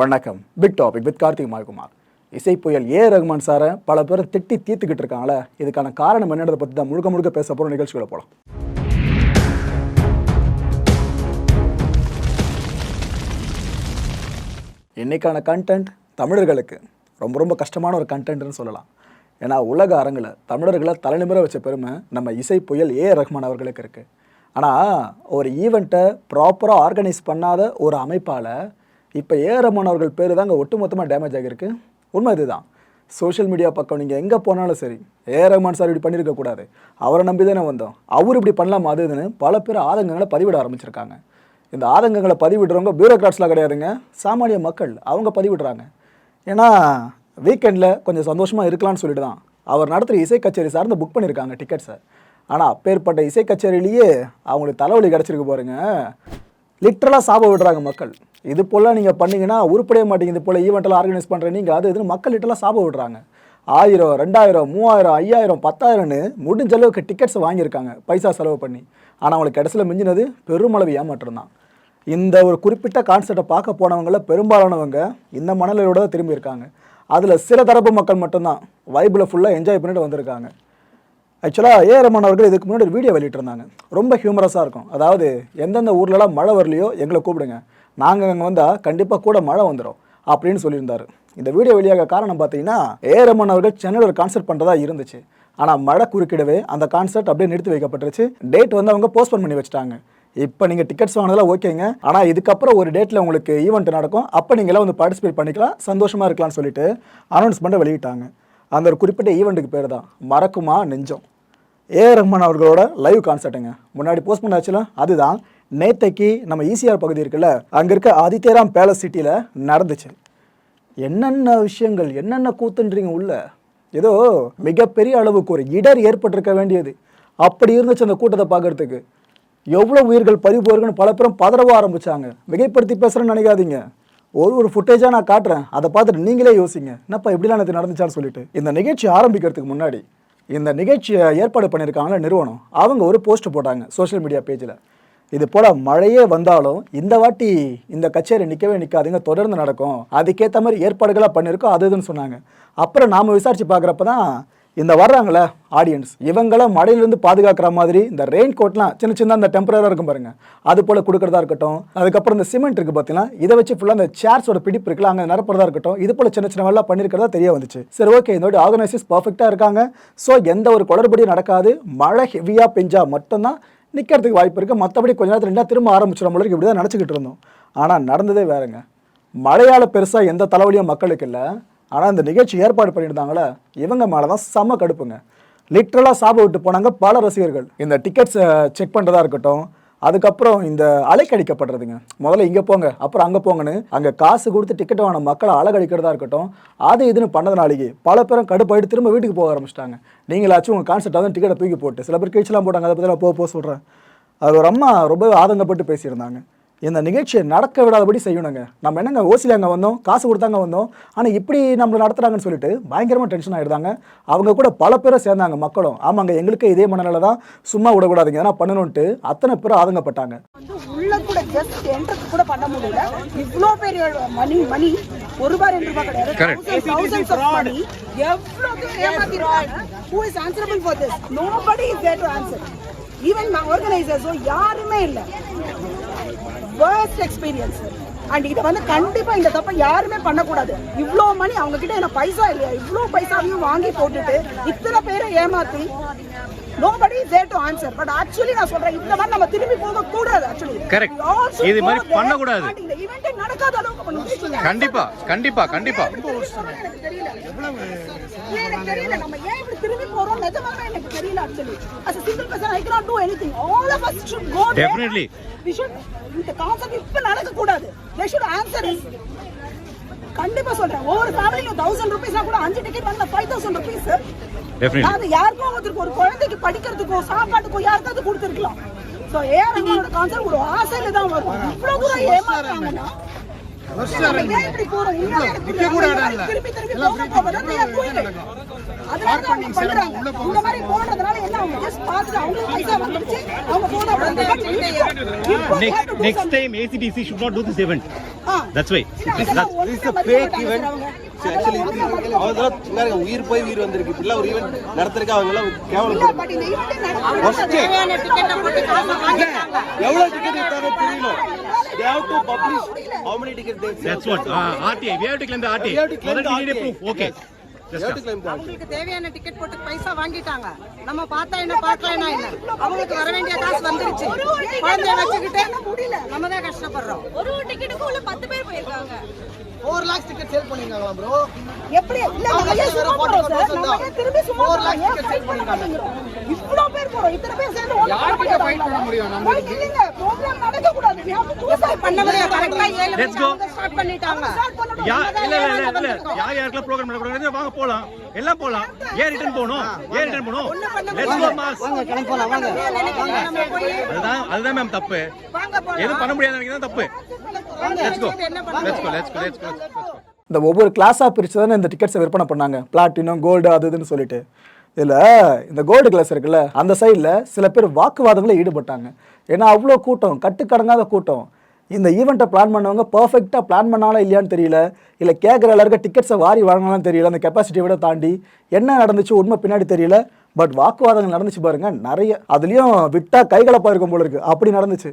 வணக்கம். Big topic with Karthik Mayakumar இசை புயல் ஏ. ரகுமான் சாரை பல பேரை திட்டி தீர்த்துக்கிட்டு இருக்காங்களே இதுக்கான காரணம் என்னன்றதை பற்றி தான் முழுக்க முழுக்க பேச போகிற நிகழ்ச்சிகளை போகலாம் இன்றைக்கான கண்டென்ட் தமிழர்களுக்கு. ரொம்ப ரொம்ப கஷ்டமான ஒரு கண்டென்ட்னு சொல்லலாம். ஏன்னா உலக அரங்கில் தமிழர்களை தலைநிமிர வச்ச பெருமை நம்ம இசை புயல் ஏ. ரஹ்மான் அவர்களுக்கு இருக்குது ஆனால் ஒரு ஈவெண்ட்டை ப்ராப்பராக ஆர்கனைஸ் பண்ணாத ஒரு அமைப்பால் இப்போ ஏ ரஹ்மான் அவர்கள் பேர் தாங்க ஒட்டுமொத்தமாக டேமேஜ் ஆகியிருக்கு. உண்மை இதுதான். சோஷியல் மீடியா பக்கம் நீங்கள் எங்கே போனாலும் சரி ஏ ரஹ்மான் சார் இப்படி பண்ணியிருக்கக்கூடாது அவரை நம்பி தானே வந்தோம். அவர் இப்படி பண்ணலாமா அது இதுன்னு பல பேர் ஆதங்கங்களை பதிவிட ஆரம்பிச்சிருக்காங்க. இந்த ஆதங்கங்களை பதிவிடுறவங்க பியூரோக்ராட்ஸ்லாம் கிடையாதுங்க. சாமானிய மக்கள் அவங்க பதிவிடுறாங்க. ஏன்னா வீக்கெண்டில் கொஞ்சம் சந்தோஷமாக இருக்கலாம்னு சொல்லிட்டு தான் அவர் நடத்துகிற இசை கச்சேரி சார்ந்து புக் பண்ணியிருக்காங்க டிக்கெட்ஸை ஆனால் அப்பேற்பட்ட இசை கச்சேரியிலேயே அவங்களுக்கு தலைவலி கிடச்சிருக்கு பாருங்கள் லிட்ரலாக சாப விடுறாங்க மக்கள். இது போல் நீங்கள் பண்ணீங்கன்னா உருப்படைய மாட்டீங்க. இது போல் ஈவெண்ட்டெல்லாம் ஆர்கனைஸ் பண்ணுற நீங்கள் அது இதுன்னு மக்கள் லிட்டரலாக சாப விடுறாங்க. ஆயிரம் ரெண்டாயிரம் மூவாயிரம் ஐயாயிரம் பத்தாயிரம்னு முடிஞ்ச அளவுக்கு டிக்கெட்ஸ் வாங்கியிருக்காங்க. பைசா செலவு பண்ணி. ஆனால் அவங்களுக்கு கடைசியில் மிஞ்சினது பெருமளவு ஏமாற்றம் தான் இந்த ஒரு குறிப்பிட்ட கான்செப்டை பார்க்க போனவங்கள பெரும்பாலானவங்க இந்த மனநிலையோடு தான் திரும்பியிருக்காங்க. அதில் சில தரப்பு மக்கள் மட்டும்தான். வைபில் ஃபுல்லாக என்ஜாய் பண்ணிட்டு வந்திருக்காங்க. ஆக்சுவலாக ஏ ரமன் அவர்கள் இதுக்கு முன்னாடி ஒரு வீடியோ வெளியிட்டிருந்தாங்க. ரொம்ப ஹியூமரஸாக இருக்கும். அதாவது எந்தெந்த ஊர்லலாம் மழை வரலையோ எங்களை கூப்பிடுங்க. நாங்கள் அங்கே வந்தால் கண்டிப்பாக கூட மழை வந்துடும் அப்படின்னு சொல்லியிருந்தாரு. இந்த வீடியோ வெளியாக காரணம் பார்த்தீங்கன்னா ஏ ரமன் அவர்கள் சென்னையில் ஒரு கான்சர்ட் பண்ணுறதா இருந்துச்சு. ஆனால் மழை குறுக்கிடவே அந்த கான்சர்ட் அப்படியே நிறுத்தி வைக்கப்பட்டுருச்சு. டேட் வந்து அவங்க போஸ்ட்போன் பண்ணி வச்சுட்டாங்க. இப்போ நீங்கள் டிக்கெட்ஸ் வாங்கினதெல்லாம் ஓகேங்க. ஆனால் இதுக்கப்புறம் ஒரு டேட்டில் உங்களுக்கு ஈவெண்ட் நடக்கும். அப்போ நீங்களாம் வந்து பார்ட்டிசிபேட் பண்ணிக்கலாம். சந்தோஷமாக இருக்கலாம்னு சொல்லிட்டு அனௌன்ஸ்மெண்ட்டை வெளியிட்டாங்க. அந்த ஒரு குறிப்பிட்ட ஈவெண்ட்டுக்கு பேர் தான் மறக்குமா நெஞ்சம். ஏ ரஹ்மான் அவர்களோட லைவ் கான்சர்ட்டுங்க முன்னாடி போஸ்ட் பண்ணாச்சுல அதுதான். நேத்தைக்கு நம்ம ஈசிஆர் பகுதி இருக்குல்ல அங்கே இருக்க ஆதித்யராம் பேலஸ் சிட்டியில் நடந்துச்சு. என்னென்ன விஷயங்கள் என்னென்ன கூத்துன்றீங்க உள்ள? ஏதோ மிகப்பெரிய அளவுக்கு ஒரு இடர் ஏற்பட்டிருக்க வேண்டியது. அப்படி இருந்துச்சு அந்த கூட்டத்தை பார்க்கறதுக்கு. எவ்வளோ உயிர்கள் பறி போயிருக்குன்னு பல பேரும் பதறவ ஆரம்பித்தாங்க மிகைப்படுத்தி பேசுகிறேன்னு நினைக்காதீங்க. ஒரு ஒரு ஃபுட்டேஜாக நான் காட்டுறேன். அதை பார்த்துட்டு நீங்களே யோசிங்க. என்னப்பா எப்படிலாம் இது நடந்துச்சான்னு சொல்லிட்டு. இந்த நிகழ்ச்சி ஆரம்பிக்கிறதுக்கு முன்னாடி இந்த நிகழ்ச்சியை ஏற்பாடு பண்ணியிருக்காங்களே நிறுவனம் அவங்க ஒரு போஸ்ட் போட்டாங்க சோஷியல் மீடியா பேஜில் இது போல் மழையே வந்தாலும் இந்த வாட்டி இந்த கச்சேரி நிற்கவே நிற்காதுங்க தொடர்ந்து நடக்கும். அதுக்கேற்ற மாதிரி ஏற்பாடுகளாக பண்ணியிருக்கோம் அது இதுன்னு சொன்னாங்க. அப்புறம் நாம் விசாரித்து பார்க்குறப்ப தான் இந்த வர்றாங்களே ஆடியன்ஸ் இவங்கள மழையிலேருந்து பாதுகாக்கிற மாதிரி இந்த ரெயின் கோட்லாம் சின்ன சின்ன அந்த டெம்பரராக இருக்கும் பாருங்கள் அது போல் கொடுக்குறதா இருக்கட்டும் அதுக்கப்புறம் இந்த சிமெண்ட் இருக்குது பார்த்தீங்கன்னா இதை வச்சு ஃபுல்லாக அந்த சேர்ஸோட பிடிப்பு இருக்குல்ல அங்கே நிரப்புறதா இருக்கட்டும் இது போல் சின்ன சின்ன வேலை பண்ணியிருக்கிறதா தெரிய வந்துச்சு. சரி ஓகே இதோட ஆர்கனைசர்ஸ் பர்ஃபெக்டாக இருக்காங்க. ஸோ எந்த ஒரு குளறுபடியும் நடக்காது. மழை ஹெவியாக பெஞ்சால் மட்டும்தான் நிற்கிறதுக்கு வாய்ப்பு இருக்குது மற்றபடி கொஞ்ச நேரத்தில் ரெண்டா திரும்ப ஆரம்பிச்சிடும் போல இப்படி தான் நினச்சிக்கிட்டு இருந்தோம். ஆனால் நடந்ததே வேறுங்க. மழையால் பெருசாக எந்த தலைவலியும் மக்களுக்கு இல்லை. ஆனால் இந்த நிகழ்ச்சி ஏற்பாடு பண்ணியிருந்தாங்களே இவங்க மேலே தான் செம்ம கடுப்புங்க லிட்ரலாக சாப விட்டு போனாங்க பல ரசிகர்கள். இந்த டிக்கெட்ஸை செக் பண்ணுறதா இருக்கட்டும் அதுக்கப்புறம் இந்த அலைக்கடிக்கப்படுறதுங்க. முதல்ல இங்கே போங்க அப்புறம் அங்கே போங்கன்னு அங்கே காசு கொடுத்து டிக்கெட் வாங்கின மக்களை அழகடிக்கிறதா இருக்கட்டும் அது இதுன்னு பண்ணதுனாலேயே பல பேரும் கடுப்பாயிட்டு திரும்ப வீட்டுக்கு போக ஆரம்பிச்சிட்டாங்க. நீங்களாச்சும் உங்கள் கான்செப்ட் வந்து டிக்கெட்டை தூக்கி போட்டு சில பேர் கீழ்ச்சலாம் போட்டாங்க அதை பற்றி போக போக சொல்கிறேன் அது ஒரு அம்மா ரொம்ப ஆதங்கப்பட்டு பேசியிருந்தாங்க. இந்த நிகழ்ச்சியை நடக்க விடாதபடி செய்யணுங்க. நம்ம என்னங்க ஓசியில் அங்கே வந்தோம் காசு கொடுத்தாங்க வந்தோம் ஆனால் இப்படி நம்மளை நடத்துகிறாங்கன்னு சொல்லிட்டு பயங்கரமாக டென்ஷன் ஆகிடுதாங்க அவங்க கூட பல பேரை சேர்ந்தாங்க மக்களும். ஆமாங்க எங்களுக்கு இதே மனநிலை தான். சும்மா விடக்கூடாதுங்க ஏன்னா பண்ணணுன்ட்டு அத்தனை பேர் ஆதங்கப்பட்டாங்க. வந்து உள்ள கூட ஜஸ்ட் என்ட்ரஸ் கூட பண்ண முடியல. இவ்ளோ பெரிய மணி மணி ஒரு ரூபாய் ரெண்டு ரூபாய் கிடையாது. Money. எவ்வளவு ஏமாத்திருக்காங்க? Who is answerable for this? Nobody is there to answer. Even organizers யாருமே இல்ல. வேர்ஸ்ட் எக்ஸ்பீரியன்ஸ் அண்ட் இதை வந்து கண்டிப்பா இந்த தப்பை யாருமே பண்ணக்கூடாது. இவ்வளோ மணி அவங்க கிட்ட என்ன பைசா இல்லையா? இவ்வளோ பைசாவையும் வாங்கி போட்டுட்டு இத்தனை பேரை ஏமாத்தி is there to answer. But actually நான் சொல்றேன் இந்த மாதிரி நம்ம திரும்பி போக கூடாது all should இது மாதிரி பண்ணக்கூடாது. and இந்த ஏ நடக்காத அளவுக்கு பண்ணணும். கண்டிப்பா கண்டிப்பா கண்டிப்பா. எனக்கு தெரியல எனக்கு தெரியல? நம்ம ஏன் இப்படி திரும்பி போறோம்? நிஜமாவே எனக்கு தெரியல actually. As a single person I cannot do anything. All of us should go Definitely. we should இந்த கான்செப்ட் இப்ப நடக்க கூடாது they should answer it கண்டிப்பா சொல்றேன். ஒவ்வொரு ஃபேமிலியும் தௌசண்ட் ருபீஸ்னா கூட அஞ்சு டிக்கெட் வாங்கினா ஃபைவ் தௌசண்ட் ருபீஸ் அது யாருக்கோ ஒருத்தருக்கு ஒரு குழந்தைக்கு படிக்கிறதுக்கோ சாப்பாட்டுக்கோ யாருக்காவது கொடுத்துருக்கலாம். சோ ஏன் நம்மளோட கான்செப்ட் ஒரு ஆசையில தான் வரும். இவ்வளவு தூரம் ஏமாத்துறாங்கன்னா time ACDC should not do this event ஆ, தட்ஸ் வை அதெல்லாம் ஒண்ணுமே மதிக்க மாட்டாங்க பாருங்க, உயிர் போய் உயிர் வந்திருக்கு. இப்படிலாம் ஒரு ஈவெண்ட் நடத்துறதுக்கு அவங்க எல்லாம் இல்ல, கேவலம் நடக்குது. எவ்வளவு டிக்கெட் எடுத்தாங்க தெரியல. They have to publish how many tickets they We have to claim that அவங்களுக்கு தேவையான டிக்கெட் போட்டு பைசா வாங்கிட்டாங்க. நம்ம பார்த்தா என்ன பார்க்கலனா என்ன அவங்களுக்கு வர வேண்டிய காசு வந்துருச்சு. குழந்தைய வச்சுக்கிட்டு நம்ம தான் கஷ்டப்படுறோம். ஒரு டிக்கெட்டுக்கு உள்ள பத்து பேர் போயிருக்காங்க. ஃபோர் லேக்ஸ் டிக்கெட் சேல் பண்ணிருக்காங்களா ப்ரோ எப்படி? இல்ல நம்ம ஏன் சும்மா போறோம் சார் நம்ம ஏன் திரும்பி சும்மா போறோம்? lakhs ஏன் ticket fight sell பண்ணிருக்காங்க. இவ்ளோ பேர் போறோம். இத்தனை பேர் சேர்ந்து ஒண்ணு யார்கிட்ட ஃபைட் பண்ண முடியும்? நம்ம இல்லங்க ப்ரோகிராம் நடக்க கூடாது we have to do something. பண்ண முடியாது கரெக்டா ஏழு Let's go. ஸ்டார்ட் பண்ணிட்டாங்க. யா தான் இல்ல இல்ல இல்ல. யார் யாருக்கெல்லாம் ப்ரோகிராம் நடக்கூடாது வாங்க போலாம். எல்லாம் போலாம். ஏன் ரிட்டர்ன் போகணும்? ஏன் ரிட்டர்ன் போகணும்? லெட்ஸ் கோ மாஸ் நினைக்கிறீங்க நம்ம போய் அதுதான் அதுதான் மேம் தப்பு. வாங்க போலாம். எதுவும் பண்ண முடியாத நினைக்கிறதா தப்பு. லெட்ஸ் கோ என்ன பண்ண let's go let's go let's go இந்த ஒவ்வொரு கிளாஸாக பிரித்து தானே இந்த டிக்கெட்ஸை விற்பனை பண்ணாங்க? பிளாட்டினம் கோல்டு அது இதுன்னு சொல்லிட்டு. இதில் இந்த கோல்டு கிளாஸ் இருக்குல்ல அந்த சைடில் சில பேர் வாக்குவாதங்களில் ஈடுபட்டாங்க. ஏன்னா அவ்வளோ கூட்டம் கட்டுக்கடங்காத கூட்டம். இந்த ஈவெண்ட்டை பிளான் பண்ணவங்க பர்ஃபெக்டாக பிளான் பண்ணாலும் இல்லையான்னு தெரியல. இல்லை கேட்குற எல்லாருக்கும் டிக்கெட்ஸை வாரி வாங்கினாலும் தெரியல. அந்த கெப்பாசிட்டியை விட தாண்டி என்ன நடந்துச்சு உண்மை பின்னாடி தெரியல. பட் வாக்குவாதங்கள் நடந்துச்சு பாருங்க நிறைய. அதுலேயும் விட்டா கைகலப்பாக இருக்கும் போல இருக்கு. அப்படி நடந்துச்சு.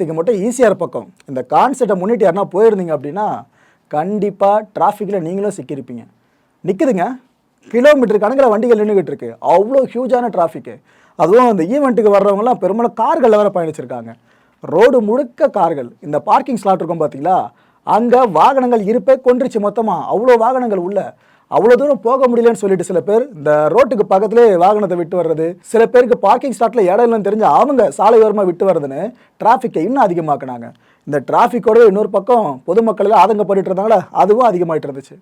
நேற்றுக்கு மட்டும் ஈஸியாக பக்கம் இந்த கான்செப்டை முன்னிட்டு யாருன்னா போயிருந்தீங்க அப்படின்னா கண்டிப்பாக டிராஃபிக்கில் நீங்களும் சிக்கியிருப்பீங்க. நிற்குதுங்க கிலோமீட்டர் கணக்கில் வண்டிகள் நின்றுக்கிட்டு இருக்கு. அவ்வளோ ஹியூஜான டிராஃபிக்கு அதுவும் அந்த ஈவெண்ட்டுக்கு வர்றவங்கலாம் பெரும்பாலும் கார்களில் வேறு பயணிச்சிருக்காங்க. ரோடு முழுக்க கார்கள். இந்த பார்க்கிங் ஸ்லாட் இருக்கும் பார்த்தீங்களா அங்கே வாகனங்கள் இருப்பே கொன்றுச்சு மொத்தமாக அவ்வளோ வாகனங்கள் உள்ள. அவ்வளோ தூரம் போக முடியலன்னு சொல்லிட்டு சில பேர் இந்த ரோட்டுக்கு பக்கத்திலே வாகனத்தை விட்டு வர்றது சில பேருக்கு பார்க்கிங் ஸ்லாட்டில் இடம் இல்லைன்னு தெரிஞ்சு அவங்க சாலை ஓரமாக விட்டு வர்றதுன்னு டிராஃபிக்கை இன்னும் அதிகமாக்குனாங்க. இந்த டிராஃபிக்கோட இன்னொரு பக்கம் பொதுமக்கள் எல்லாம் ஆதங்கப்பட்டுட்டு இருந்தாங்களா அதுவும் அதிகமாயிட்டு இருந்துச்சு.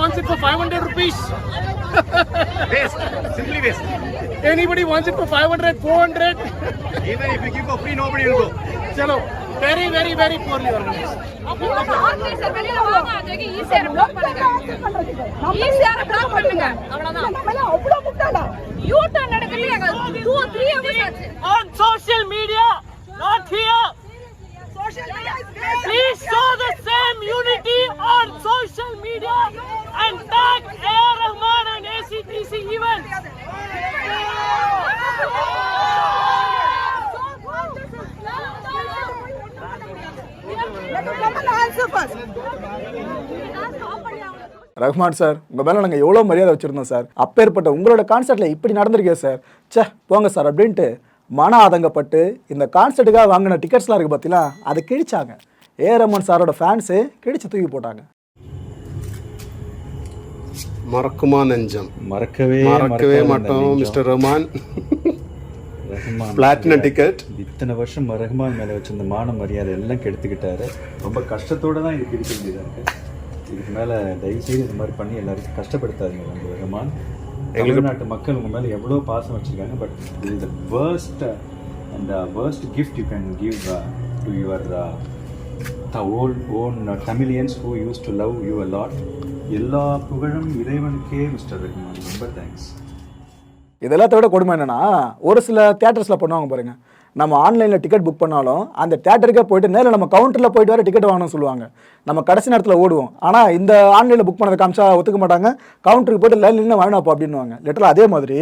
Wants it for 500 rupees. Waste simply waste Anybody wants it for 500, 400. even if you give for free nobody will go. Chalo, very very very poorly organized. Organiser வெளியில வாங்க அதுக்கு ஈஸியா பிளாக் பண்ணுங்க. ஈஸியா பிளாக் பண்ணுங்க. அவ்வளவுதான். ரஹ்மான் சார் உங்கள் மேலே நாங்கள் எவ்வளோ மரியாதை வச்சுருந்தோம் சார். அப்பேற்பட்ட உங்களோட கான்சர்ட்டில் இப்படி நடந்திருக்கே சார். ச்சே போங்க சார் அப்படின்ட்டு மன ஆதங்கப்பட்டு இந்த கான்சர்ட்டுக்காக வாங்கின டிக்கெட்ஸ்லாம் இருக்குது பார்த்தீங்களா அதை கிழிச்சாங்க. ஏ. ரமன் சாரோட ஃபேன்ஸு கிழிச்சு தூக்கி போட்டாங்க. மறக்குமா நெஞ்சம்? மறக்கவே மறக்கவே மாட்டோம். Mister Rahman. Rahman platinum ticket இத்தனை வருஷம் ரஹ்மான் மேலே வச்சிருந்த மான மரியாதை எல்லாம் கெடுத்துக்கிட்டாரு. ரொம்ப கஷ்டத்தோட தான் இதுக்கு இருக்க வேண்டியதாக இருக்கு. இதுக்கு மேலே தயவுசெய்து இந்த மாதிரி பண்ணி எல்லாருக்கும் கஷ்டப்படுத்தாதீங்க வந்து ரஹ்மான் தமிழ்நாட்டு மக்கள் உங்கள் மேலே எவ்வளோ பாசம் வச்சுருக்காங்க பட் இது the worst and worst gift you can give to your the all own Tamilians who use to love you a lot எல்லா புகழும் இறைவனுக்கே மிஸ்டர் ரஹ்மான். ரொம்ப தேங்க்ஸ் இதெல்லாத்த விட கொடுமை என்னன்னா ஒரு சில தியேட்டர்ஸில் பண்ணுவாங்க பாருங்க. நம்ம ஆன்லைனில் டிக்கெட் புக் பண்ணாலும் அந்த தேட்டருக்கே போயிட்டு நேரில் நம்ம கவுண்டரில் போயிட்டு வர டிக்கெட் வாங்கணும்னு சொல்லுவாங்க. நம்ம கடைசி நேரத்தில் ஓடுவோம். ஆனால் இந்த ஆன்லைனில் புக் பண்ணதை காமிச்சா ஒத்துக்க மாட்டாங்க. கவுண்டருக்கு போயிட்டு லைன் நின்று வாங்கினாப்பா அப்படின்னுவாங்க. லிட்டரில் அதே மாதிரி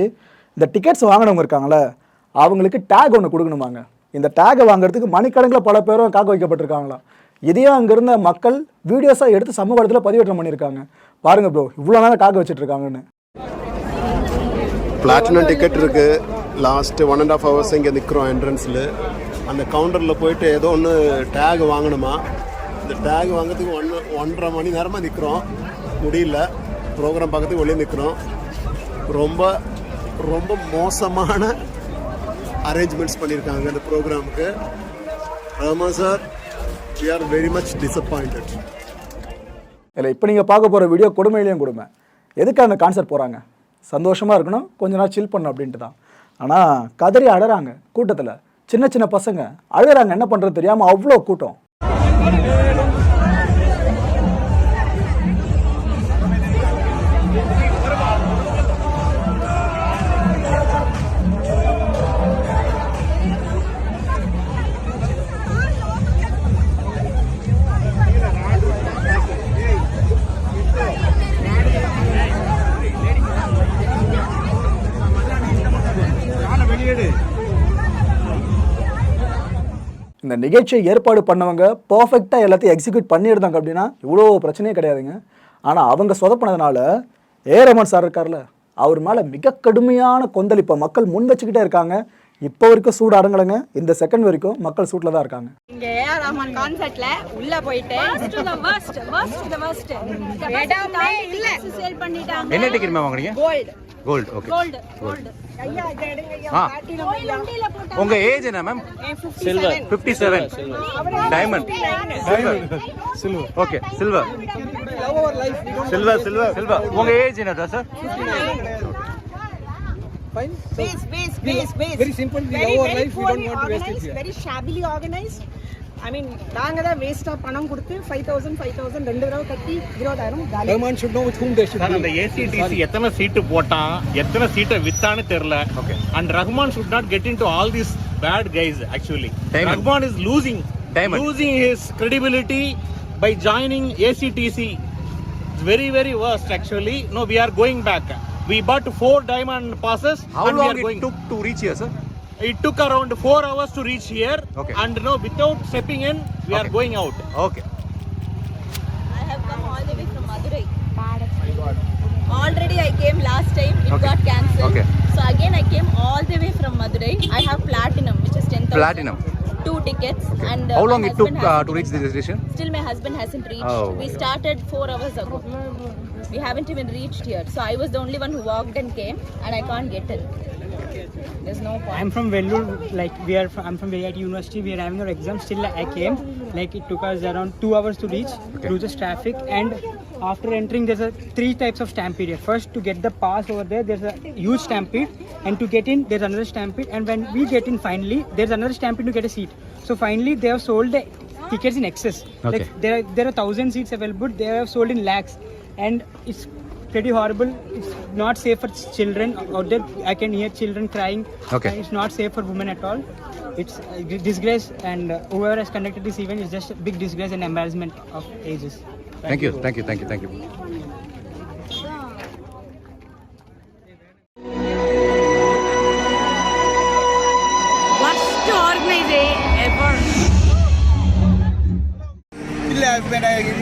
இந்த டிக்கெட்ஸ் வாங்கினவங்க இருக்காங்களே அவங்களுக்கு டேக் ஒன்று கொடுக்கணுமாங்க. இந்த டேகை வாங்குறதுக்கு மணிக்கணக்கில் பல பேரும் காக்க வைக்கப்பட்டிருக்காங்களா இதையும் அங்கே இருந்த மக்கள் வீடியோஸாக எடுத்து சமூக இடத்துல பதிவேற்றம் பண்ணியிருக்காங்க. பாருங்கள் ப்ரோ இவ்வளோ நேரம் காக்க வச்சுட்டு இருக்காங்கன்னு. பிளாட்டினம் டிக்கெட் இருக்குது last one and half hours இங்கே நிற்கிறோம் என்ட்ரன்ஸில் அந்த கவுண்டரில் போயிட்டு ஏதோ ஒன்று டேக் வாங்கணுமா? இந்த டேக் வாங்குறதுக்கு ஒன்று ஒன்றரை மணி நேரமாக நிற்கிறோம் முடியல. ப்ரோக்ராம் பார்க்கறதுக்கு வெளியே நிற்கிறோம் ரொம்ப ரொம்ப மோசமான அரேஞ்ச்மெண்ட்ஸ் பண்ணியிருக்காங்க இந்த ப்ரோக்ராமுக்கு ஆமாம் sir we are very much disappointed இல்லை இப்போ நீங்கள் பார்க்க போகிற வீடியோ கொடுமையிலையும் கொடுமை. எதுக்கு அந்த கான்சர்ட் போகிறாங்க சந்தோஷமாக இருக்கணும். கொஞ்ச நாள் சில் பண்ணணும் அப்படின்ட்டு தான் ஆனால் கதறி அழறாங்க கூட்டத்தில். சின்ன சின்ன பசங்க அழுகிறாங்க. என்ன பண்ணுறது தெரியாமல் அவ்வளோ கூட்டம். இந்த நிகழ்ச்சியை ஏற்பாடு பண்ணவங்க பர்ஃபெக்டாக எல்லாத்தையும் எக்ஸிக்யூட் பண்ணியிருந்தாங்க அப்படின்னா இவ்வளோ பிரச்சனையே கிடையாதுங்க. ஆனால் அவங்க சொதப்பினதுனால ஏ ரமன் சார் இருக்கார்ல அவர் மேலே மிக கடுமையான கொந்தளிப்பை மக்கள் முன் வச்சுக்கிட்டே இருக்காங்க. இப்போ வரைக்கும் சூடு அடங்கலைங்க இந்த செகண்ட் வரைக்கும் மக்கள் சூட்டில் தான் இருக்காங்க. இங்க ஏஆர் ரஹ்மான் கான்சர்ட்ல உள்ள போயிட்டு என்ன டிக்கெட் வாங்குறீங்க கோல்ட் கோல்டு ஓகே கோல்ட் உங்க ஏஜ் என்ன ma'am silver fifty seven diamond silver okay silver silver silver silver உங்க ஏஜ் என்னதா sir base base base base. very simple we love our life. We don't want to waste it here. very shabbily organized. I mean நாங்க தான் வேஸ்டா பணம் கொடுத்து five thousand five thousand ரெண்டு தடவை கட்டி இருபதாயிரம் காலி Rahman should know with whom they should sir be. அந்த ஏசிடிசி எத்தனை சீட்டு போட்டான் எத்தனை சீட்டை வித்தான்னு தெரியல okay and Rahman should not get into all these bad guys actually Rahman is losing losing his credibility by joining ACTC it's very very worst actually no we are going back we bought four diamond passes how and long we are going took to reach here, sir? It took around four hours to reach here Okay. and now without stepping in we are going out Okay. I have come all the way from Madurai. Already I came last time, it Okay. got cancelled. Okay. So again I came all the way from Madurai. I have platinum, which is 10,000. Platinum. Two tickets. And uh, How long it took uh, to reach the destination? Still my husband hasn't reached. Oh, we started four hours ago. We haven't even reached here. So I was the only one who walked and came and I can't get in. There's no point. I'm from Vellore, like we are. From, I'm from VIT University. We are having our exam. Still, I came. Like it took us around two hours to reach through this traffic. And after entering, there's a three types of stampede. here. First, to get the pass over there, there's a huge stampede, and to get in, there's another stampede. And when we get in, finally, there's another stampede to get a seat. So finally, they have sold the tickets in excess. Like there, are, there are thousand seats available. They have sold in lakhs, and it's pretty horrible. It's not safe for children out there. I can hear children crying. Okay. And it's not safe for women at all. It's a disgrace, and uh, whoever has conducted this event is just a big disgrace and embarrassment of ages. Thank you, thank you, thank you, thank you.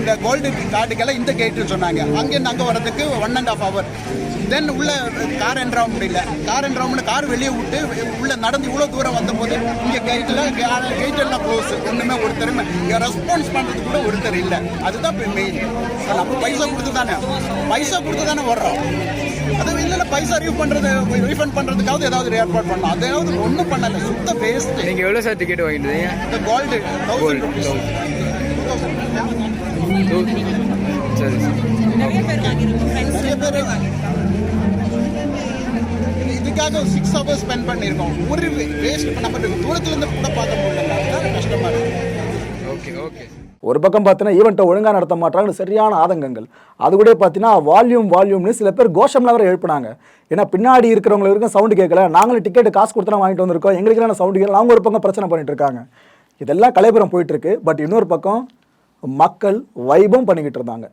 இந்த gold கார்டுக்கெல்லாம் இந்த கேட்டு சொன்னாங்க. அங்கேருந்து அங்கே வரதுக்கு one and half hour then உள்ள car என்ட்ரா முடியல கார் என்ட்ரா முடியல கார் வெளியே விட்டு உள்ள நடந்து இவ்வளோ தூரம் வந்தபோது இங்கே கேட்டில் கேட் எல்லாம் க்ளோஸ் ஒன்றுமே ஒருத்தர் ரெஸ்பான்ஸ் பண்ணுறது கூட ஒருத்தர் இல்லை. அதுதான் இப்போ மெயின் நம்ம பைசா கொடுத்து தானே பைசா கொடுத்து தானே வர்றோம். அது இல்லைல்ல பைசா ரீஃப் பண்ணுறது ரீஃபண்ட் பண்ணுறதுக்காவது ஏதாவது ஏற்பாடு பண்ணலாம். அதாவது ஒன்றும் பண்ணலை. சுத்த வேஸ்ட் நீங்க எவ்வளவு சார் டிக்கெட் வாங்கிட்டு இந்த கோல்டு தௌசண்ட் ருபீஸ் சரி நிறைய பேர் இதுக்காக சிக்ஸ் ஹவர்ஸ் ஸ்பெண்ட் பண்ணியிருக்கோம் ஒரு வேஸ்ட் நம்ம தூரத்துல இருந்து கூட பார்க்க முடியல. அதுதான் கஷ்டமா இருக்கு. ஓகே ஓகே ஒரு பக்கம் பார்த்தீங்கன்னா ஈவெண்ட்டை ஒழுங்காக நடத்த மாட்டாங்கன்னு சரியான ஆதங்கங்கள். அது கூட பார்த்தீங்கன்னா வால்யூம் வால்யூம்னு சில பேர் கோஷம்லாம் வேறு எழுப்புனாங்க. ஏன்னா பின்னாடி இருக்கிறவங்களுக்கு வரைக்கும் சவுண்டு கேட்கல. நாங்களும் டிக்கெட் காசு கொடுத்து வாங்கிட்டு வந்திருக்கோம். எங்களுக்கெல்லாம் சவுண்டு கேட்கல. அவங்க ஒரு பக்கம் பிரச்சனை பண்ணிட்டு இருக்காங்க. இதெல்லாம் கலைபுரம் போயிட்டு இருக்கு. பட் இன்னொரு பக்கம் மக்கள் வைபம் பண்ணிக்கிட்டு இருந்தாங்க.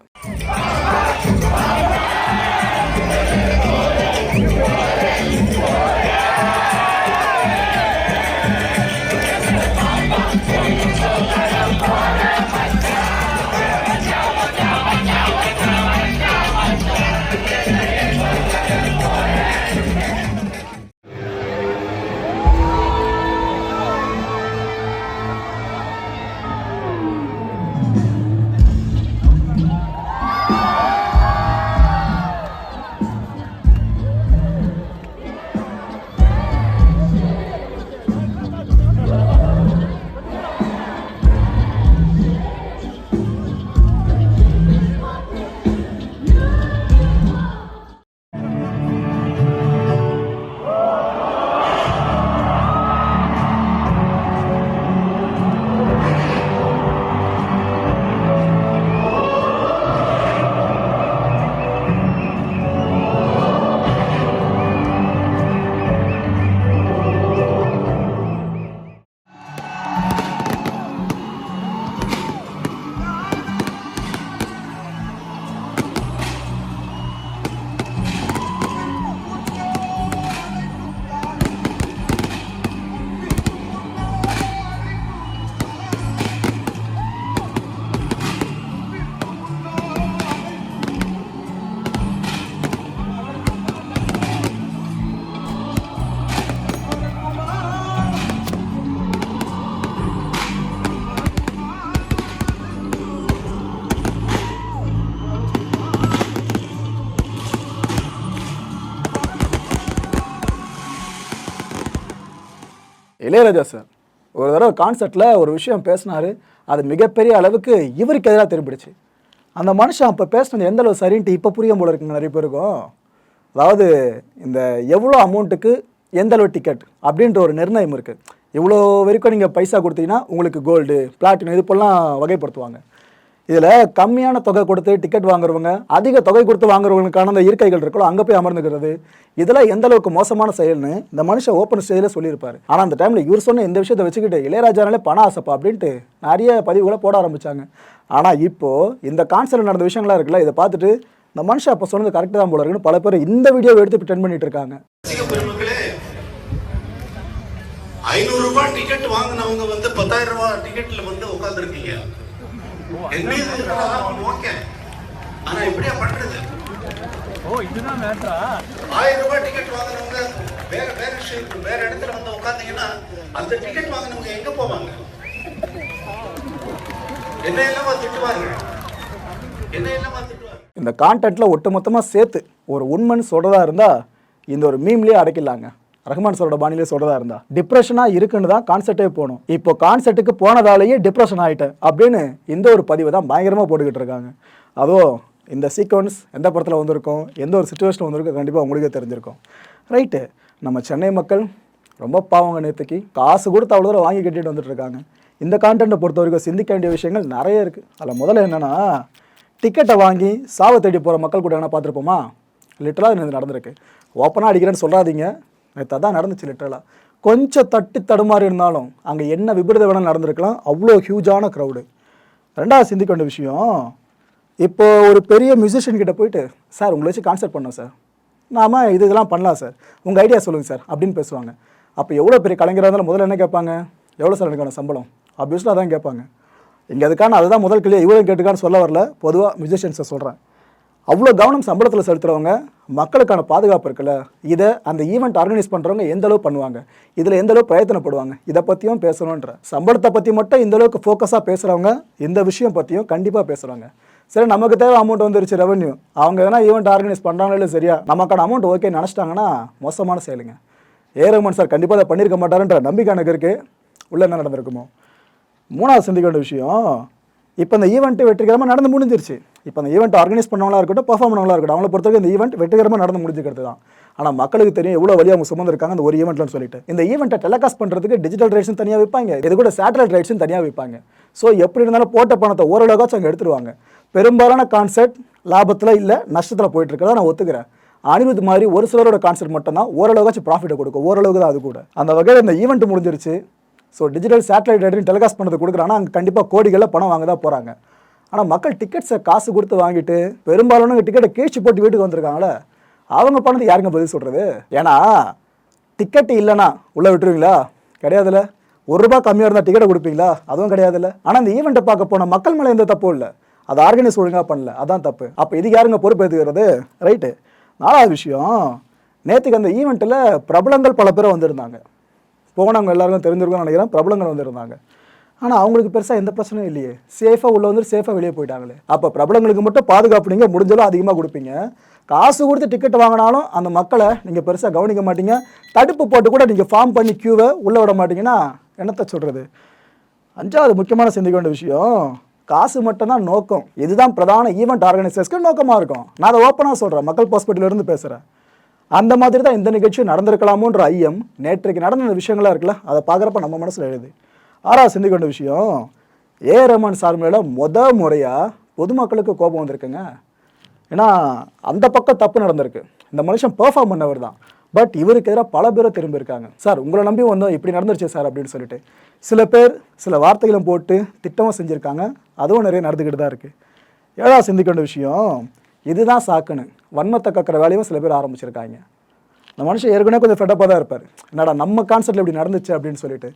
இளையராஜா சார் ஒரு தடவை கான்சர்ட்டில் ஒரு விஷயம் பேசினார். அது மிகப்பெரிய அளவுக்கு இவருக்கு எதிராக திரும்பிடுச்சு. அந்த மனுஷன் அப்போ பேசினது எந்த அளவு சரின்ட்டு இப்போ புரிய போல இருக்குங்க நிறைய பேருக்கும். அதாவது இந்த எவ்வளோ அமௌண்ட்டுக்கு எந்த அளவு டிக்கெட் அப்படின்ற ஒரு நிர்ணயம் இருக்குது இவ்வளோ வரைக்கும் நீங்கள் பைசா கொடுத்தீங்கன்னா உங்களுக்கு கோல்டு பிளாட்டினம் இது போலாம் வகைப்படுத்துவாங்க. இதில் கம்மியான தொகை கொடுத்து டிக்கெட் வாங்குறவங்க அதிக தொகை கொடுத்து வாங்குறவங்களுக்கான அந்த இருக்கைகள் இருக்கோ அங்கே போய் அமர்ந்துக்கிறது. இதெல்லாம் எந்த அளவுக்கு மோசமான செயல்னு இந்த மனுஷன் ஓப்பன் ஸ்டேஜில் சொல்லியிருப்பார். ஆனால் அந்த டைமில் இவர் சொன்ன இந்த விஷயத்தை வச்சுக்கிட்டு இளையராஜானாலே பண ஆசைப்பா அப்படின்ட்டு நிறைய பதிவுகளை போட ஆரம்பித்தாங்க ஆனால் இப்போது இந்த கான்சர்ட் நடந்த விஷயங்கள்லாம் இருக்குல்ல இதை பார்த்துட்டு இந்த மனுஷன் அப்போ சொன்னது கரெக்டாக தான் போல இருக்குன்னு பல பேர் இந்த வீடியோவை எடுத்து இப்போ ட்ரெண்ட் பண்ணிட்டு இருக்காங்க. ஐநூறு ரூபாய் டிக்கெட் வாங்கினவங்க வந்து பத்தாயிரம் ரூபாய் டிக்கெட்ல வந்து உட்காந்துருக்கீங்க ஓகே. ஆனா எப்படியா பண்றது? ஓ இதுதான் மேட்ரா ஆயிரம் ரூபாய் டிக்கெட் வாங்கினவங்க வேற வேற ஷேப் வேற இடத்துல வந்து உட்காந்தீங்கன்னா அந்த டிக்கெட் வாங்கினவங்க எங்க போவாங்க? என்ன எல்லாமா திட்டுவாங்க? என்ன எல்லாமா திட்டுவாங்க? இந்த கான்டென்ட்டில் ஒட்டுமொத்தமாக சேர்த்து ஒரு உண்மைன்னு சொல்கிறதா இருந்தால் இந்த ஒரு மீம்லேயே அடைக்கலாங்க ரஹ்மான் சாரோட பாணியிலே சொல்கிறதா இருந்தா டிப்ரெஷனாக இருக்குன்னு தான் கான்செர்ட்டே போகணும் இப்போ கான்செர்ட்டுக்கு போனதாலேயே டிப்ரெஷன் ஆகிட்டேன் அப்படின்னு இந்த ஒரு பதிவை தான் பயங்கரமாக போட்டுக்கிட்டு இருக்காங்க. அதுவும் இந்த சீக்வன்ஸ் எந்த படத்தில் வந்திருக்கும் எந்த ஒரு சுச்சுவேஷன் வந்திருக்கும் கண்டிப்பாக உங்களுக்கே தெரிஞ்சிருக்கும். ரைட்டு நம்ம சென்னை மக்கள் ரொம்ப பாவங்க நேற்றுக்கு காசு கொடுத்து அவ்வளோ தூரம் வாங்கி கட்டிட்டு வந்துட்டு இருக்காங்க. இந்த கான்டென்ட்டை பொறுத்த வரைக்கும் சிந்திக்க வேண்டிய விஷயங்கள் நிறைய இருக்குது அதில் முதல்ல என்னென்னா டிக்கெட்டை வாங்கி சாவை தேடி போகிற மக்கள் கூட என்ன பார்த்துருப்போமா? லிட்டராக இது நடந்திருக்கு. ஓப்பனாக அடிக்கிறேன்னு சொல்லாதீங்க. நேற்று அதான் நடந்துச்சு லிட்டரலாக கொஞ்சம் தட்டி தடுமாறி இருந்தாலும் அங்கே என்ன விபரீத வேணால் நடந்திருக்கலாம். அவ்வளோ ஹியூஜான க்ரௌடு ரெண்டாவது சிந்திக்க வேண்டிய விஷயம் இப்போ ஒரு பெரிய மியூசிஷியன் கிட்ட போயிட்டு சார் உங்களை வச்சு கான்சர்ட் பண்ணோம் சார். நாம் இது இதெல்லாம் பண்ணலாம் சார். உங்கள் ஐடியா சொல்லுங்கள் சார் அப்படின்னு பேசுவாங்க. அப்போ எவ்வளோ பெரிய கலைஞராக இருந்தாலும் முதல்ல என்ன கேட்பாங்க? எவ்வளோ சார் எனக்கான சம்பளம்? ஆப்வியஸ்லாக அதான் கேட்பாங்க. இங்கே அதுக்கான அதுதான் முதல் கிளியாக இவ்வளோ கேட்டுக்கான்னு சொல்ல வரல. பொதுவாக மியூசிஷியன்ஸை சொல்கிறேன் அவ்வளோ கவனம் சம்பளத்தில் செலுத்துகிறவங்க மக்களுக்கான பாதுகாப்பு இருக்குல்ல இதை அந்த ஈவெண்ட் ஆர்கனைஸ் பண்ணுறவங்க எந்த அளவு பண்ணுவாங்க? இதில் எந்த அளவு பிரயத்தனப்படுவாங்க? இதை பற்றியும் பேசணுன்ற சம்பளத்தை பற்றி மட்டும் இந்த அளவுக்கு ஃபோக்கஸாக பேசுகிறவங்க இந்த விஷயம் பற்றியும் கண்டிப்பாக பேசுகிறாங்க சரி நமக்கு தேவை அமௌண்ட் வந்துருச்சு ரெவன்யூ அவங்க எதனா ஈவெண்ட் ஆர்கனைஸ் பண்ணுறாங்களே சரியா நமக்கான அமௌண்ட் ஓகே நினச்சிட்டாங்கன்னா மோசமான செயலுங்க. ஏ சார் கண்டிப்பாக அதை பண்ணியிருக்க மாட்டாருன்ற நம்பிக்கை எனக்கு இருக்குது உள்ளே என்ன நடந்திருக்குமோ? மூணாவது சிந்திக்க வேண்டிய விஷயம் இப்போ இந்த ஈவெண்ட்டு வெற்றிகரமாக நடந்து முடிஞ்சிருச்சு. இப்போ அந்த ஈவெண்ட் ஆர்கனைஸ் பண்ணவங்களா இருக்கட்டும் பர்ஃபார்ம் இருக்கட்டும் அவங்கள பொறுத்தவரைக்கும் இந்த ஈவெண்ட் வெற்றிகரமாக நடந்து முடிஞ்சுக்கிறது தான். ஆனால் மக்களுக்கு தெரியும் எவ்வளோ வழி அவங்க சுமந்துருக்காங்க அந்த ஒரு ஈவெண்ட்லன்னு சொல்லிட்டு. இந்த ஈவெண்ட்டை டெலிகாஸ்ட் பண்ணுறதுக்கு டிஜிட்டல் ரைட்ஸும் தனியாக வைப்பாங்க. இது கூட சேட்டலைட் ரைட்ஸும் தனியாக வைப்பாங்க. ஸோ எப்படி இருந்தாலும் போட்ட பணத்தை ஓரளவுக்காச்சும் அங்கே எடுத்துருவாங்க பெரும்பாலான கான்செர்ட் லாபத்தில் இல்லை நஷ்டத்தில் போயிட்டு நான் ஒத்துக்கிறேன். அனிருத் மாதிரி ஒரு சிலரோட கான்செர்ட் மட்டும்தான் ஓரளவுக்காச்சும் ப்ராஃபிட்டை கொடுக்கும். ஓரளவுக்கு தான் அது கூட. அந்த வகையில் இந்த ஈவெண்ட் முடிஞ்சிருச்சு. So digital satellite rating telecast பண்ணுறது கொடுக்குறாங்கன்னா அங்கே கண்டிப்பாக கோடிகளில் பணம் வாங்க தான் போகிறாங்க ஆனால் மக்கள் டிக்கெட்ஸை காசு கொடுத்து வாங்கிட்டு பெரும்பாலானவங்க டிக்கெட்டை கீழ்ச்சி போட்டு வீட்டுக்கு வந்திருக்காங்களே அவங்க பணத்தை யாருங்க பதில் சொல்கிறது ஏன்னா டிக்கெட் இல்லைன்னா உள்ளே விட்டுருவீங்களா? கிடையாதுல்ல. ஒரு ரூபா கம்மியாக இருந்தால் டிக்கெட்டை கொடுப்பீங்களா? அதுவும் கிடையாதுல்ல. ஆனால் இந்த ஈவெண்ட்டை பார்க்க போன மக்கள் மேலே எந்த தப்பும் இல்லை. அதை ஆர்கனைஸ் ஒழுங்காக பண்ணல. அதான் தப்பு. அப்போ இதுக்கு யாருங்க பொறுப்பு ரைட்டு நாலாவது விஷயம் நேற்றுக்கு அந்த ஈவெண்ட்டில் பிரபலங்கள் பல பேர் வந்திருந்தாங்க. போனவங்க எல்லாருக்கும் தெரிஞ்சிருக்கோம்னு நினைக்கிறேன். பிரபலங்கள் வந்திருந்தாங்க. ஆனால் அவங்களுக்கு பெருசாக எந்த பிரச்சனையும் இல்லையே. சேஃபாக உள்ள வந்து சேஃபாக வெளியே போயிட்டாங்களே. அப்போ பிரபலங்களுக்கு மட்டும் பாதுகாப்பு நீங்கள் முடிஞ்சளவு அதிகமாக கொடுப்பீங்க. காசு கொடுத்து டிக்கெட் வாங்கினாலும் அந்த மக்களை நீங்கள் பெருசாக கவனிக்க மாட்டீங்க. தடுப்பு போட்டு கூட நீங்கள் ஃபார்ம் பண்ணி க்யூவை உள்ளே விட மாட்டீங்கன்னா என்னத்தை சொல்கிறது அஞ்சாவது முக்கியமான சிந்திக்க வேண்டிய விஷயம் காசு மட்டும்தான் நோக்கம். இதுதான் பிரதான ஈவெண்ட் ஆர்கனைசர்ஸ்க்கு நோக்கமாக இருக்கும். நான் அதை ஓப்பனாக சொல்கிறேன் மக்கள் ஹாஸ்பிட்டலேருந்து இருந்து பேசுகிறேன் அந்த மாதிரி தான் இந்த நிகழ்ச்சி நடந்திருக்கலாமோன்ற ஐயம் நேற்றைக்கு நடந்த விஷயங்களாக இருக்குல்ல அதை பார்க்குறப்ப நம்ம மனசில் எழுது. ஆறா சிந்திக்க வேண்டிய விஷயம். ஏ. ரஹ்மான் சார் மேலே முத முறையாக பொதுமக்களுக்கு கோபம் வந்திருக்குங்க. ஏன்னா அந்த பக்கம் தப்பு நடந்திருக்கு. இந்த மனுஷன் பெர்ஃபார்ம் பண்ணவர் தான். பட் இவருக்கு எதிராக பல பேரை திரும்பி இருக்காங்க. சார் உங்களை நம்பி வந்தோம் இப்படி நடந்துருச்சு சார் அப்படின்னு சொல்லிட்டு. சில பேர் சில வார்த்தைகளும் போட்டு திட்டமும் செஞ்சுருக்காங்க. அதுவும் நிறைய நடந்துக்கிட்டு தான் இருக்குது ஏழாவது சிந்திக்க வேண்டிய விஷயம் இதுதான் சாக்குன்னு. வன்மத்தை கக்கிற வேலையும் சில பேர் ஆரம்பிச்சிருக்காங்க. இந்த மனுஷன் ஏற்கனவே கொஞ்சம் ஃபெட்டப்பாக தான் இருப்பார். என்னடா நம்ம கான்செப்டில் இப்படி நடந்துச்சு அப்படின்னு சொல்லிட்டு.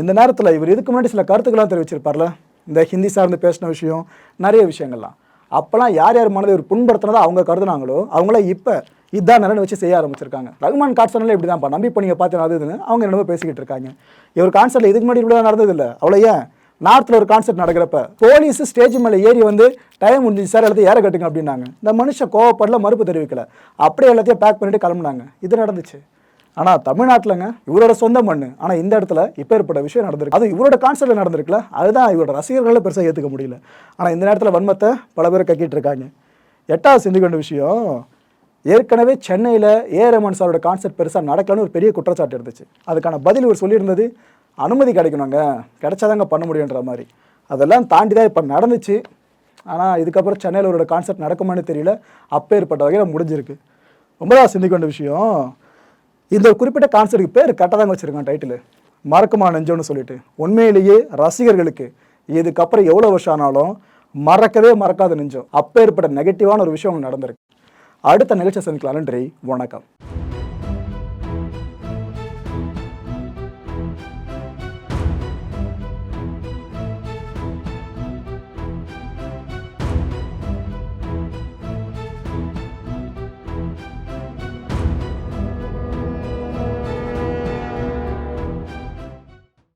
இந்த நேரத்தில் இவர் இதுக்கு முன்னாடி சில கருத்துக்கள்லாம் தெரிவிச்சிருப்பார்ல? இந்த ஹிந்தி சார்ந்து பேசின விஷயம் நிறைய விஷயங்கள்லாம். அப்போல்லாம் யார் யார் மனதை இவர் புண்படுத்தினதோ அவங்க கருதுனாங்களோ அவங்கள இப்போ இதான் நிலன்னு வச்சு செய்ய ஆரம்பிச்சிருக்காங்க. ரகுமான் கான்சர்ட்ல இப்படி தான்ப்பா நம்பி இப்போ நீங்கள் பார்த்து அதுன்னு அவங்க என்னமோ பேசிக்கிட்டு இருக்காங்க. இவர் கான்சர்ட்டில் இதுக்கு முன்னாடி இப்படி நடந்தது இல்லை. அவ்வளோ ஏன்? நார்த்தில் ஒரு கான்சர்ட் நடக்கிறப்ப போலீஸ் ஸ்டேஜ் மேலே ஏறி வந்து டைம் முடிஞ்சு சார் எல்லாத்தையும் ஏற கட்டுங்க அப்படின்னாங்க. இந்த மனுஷன் கோவப்படல மறுப்பு தெரிவிக்கல. அப்படியே எல்லாத்தையும் பேக் பண்ணிட்டு கிளம்புனாங்க. இது நடந்துச்சு. ஆனால் தமிழ்நாட்டிலங்க இவரோட சொந்த மண்ணு. ஆனால் இந்த இடத்துல இப்போ ஏற்பட்ட விஷயம் நடந்திருக்கு. அது இவரோட கான்செர்ட்டில் நடந்திருக்குல்ல அதுதான் இவரோட ரசிகர்களை பெருசாக ஏற்றுக்க முடியல. ஆனால் இந்த நேரத்தில் வன்மத்தை பல பேர் கக்கிட்டு இருக்காங்க. எட்டாவது சிந்திக்க விஷயம் ஏற்கனவே சென்னையில் ஏ. ரமன் சாரோட கான்சர்ட் பெருசாக நடக்கலன்னு ஒரு பெரிய குற்றச்சாட்டு இருந்துச்சு. அதுக்கான பதில் இவர் சொல்லியிருந்தது அனுமதி கிடைக்கணுங்க. கிடைச்சாதாங்க பண்ண முடியுன்ற மாதிரி. அதெல்லாம் தாண்டி தான் இப்போ நடந்துச்சு. ஆனால் இதுக்கப்புறம் சென்னையில் அவரோட கான்சர்ட் நடக்குமான்னு தெரியல. அப்பேற்பட்ட வகையில் முடிஞ்சிருக்கு. ஒன்பதாவது சிந்திக்க வேண்டிய விஷயம் இந்த குறிப்பிட்ட கான்சர்ட்டுக்கு பேர் கரெக்டாக தாங்க வச்சுருக்கான் டைட்டில் மறக்குமா நெஞ்சோன்னு சொல்லிட்டு. உண்மையிலேயே ரசிகர்களுக்கு இதுக்கப்புறம் எவ்வளோ வருஷம் ஆனாலும் மறக்கவே மறக்காத நெஞ்சோம். அப்போ ஏற்பட்ட நெகட்டிவான ஒரு விஷயம் நடந்திருக்கு. அடுத்த நிகழ்ச்சி சந்திக்கலாம். நன்றி. வணக்கம்.